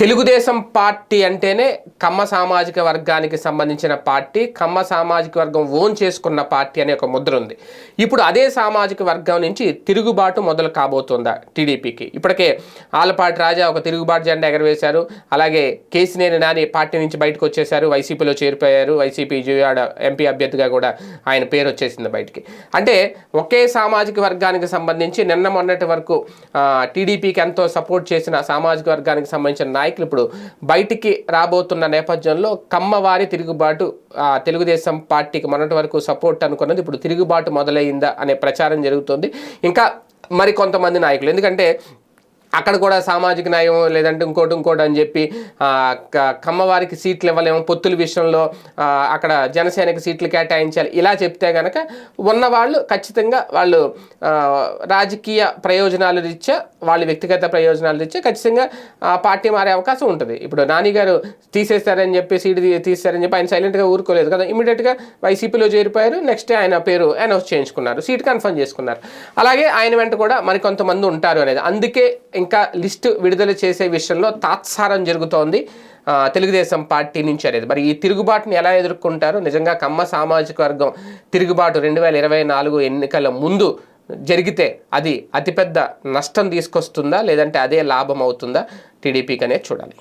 Telugu Desam party అంటేనే కమ్మ సామాజిక వర్గానికి సంబంధించిన పార్టీ కమ్మ సామాజిక వర్గం ఓన్ చేసుకున్న పార్టీ అనే ఒక ముద్ర ఉంది. ఇప్పుడు అదే సామాజిక వర్గం నుంచి తిరుగుబాటు మొదలు కాబోతుందా టీడీపీకి? ఇప్పటికే ఆలపాటి రాజా ఒక తిరుగుబాటు జెండా ఎగరవేశారు. అలాగే కేసినేని నాని పార్టీ నుంచి బయటకు వచ్చేశారు. వైసీపీలో చేరిపోయారు. వైసీపీ విజయవాడ ఎంపీ అభ్యర్థిగా కూడా ఆయన పేరు వచ్చేసింది బయటికి. అంటే ఒకే సామాజిక వర్గానికి సంబంధించి నిన్న మొన్నటి వరకు టీడీపీకి ఎంతో సపోర్ట్ చేసిన సామాజిక వర్గానికి సంబంధించిన నాయకులు ఇప్పుడు బయటికి రాబోతున్న నేపథ్యంలో కమ్మవారి తిరుగుబాటు తెలుగుదేశం పార్టీకి మొన్నటి వరకు సపోర్ట్ అనుకున్నది ఇప్పుడు తిరుగుబాటు మొదలైందా అనే ప్రచారం జరుగుతుంది. ఇంకా మరి కొంతమంది నాయకులు ఎందుకంటే అక్కడ కూడా సామాజిక న్యాయం లేదంటే ఇంకోటి ఇంకోటి అని చెప్పి కమ్మవారికి సీట్లు ఇవ్వలేము పొత్తుల విషయంలో అక్కడ జనసేనకి సీట్లు కేటాయించాలి. ఇలా చెప్తే కనుక ఉన్నవాళ్ళు ఖచ్చితంగా వాళ్ళు రాజకీయ ప్రయోజనాలు రీత్యా వాళ్ళ వ్యక్తిగత ప్రయోజనాలు రీత్యా ఖచ్చితంగా పార్టీ మారే అవకాశం ఉంటుంది. ఇప్పుడు నానిగారు తీసేస్తారని చెప్పి సీటు తీ- తీసేస్తారని చెప్పి ఆయన సైలెంట్గా ఊరుకోలేదు కదా ఇమీడియట్గా వైసీపీలో చేరిపోయారు. నెక్స్ట్ ఆయన పేరు అనౌన్స్ చేయించుకున్నారు సీట్ కన్ఫర్మ్ చేసుకున్నారు. అలాగే ఆయన వెంట కూడా మరి కొంతమంది ఉంటారు అనేది. అందుకే ఇంకా లిస్టు విడుదల చేసే విషయంలో తాత్సారం జరుగుతోంది. తెలుగుదేశం పార్టీ నుంచి అనేది. మరి ఈ తిరుగుబాటుని ఎలా ఎదుర్కొంటారు? నిజంగా కమ్మ సామాజిక వర్గం తిరుగుబాటు రెండు వేల ఇరవై నాలుగు ఎన్నికల ముందు జరిగితే అది అతిపెద్ద నష్టం తీసుకొస్తుందా? లేదంటే అదే లాభం అవుతుందా? టీడీపీకి అనేది చూడాలి.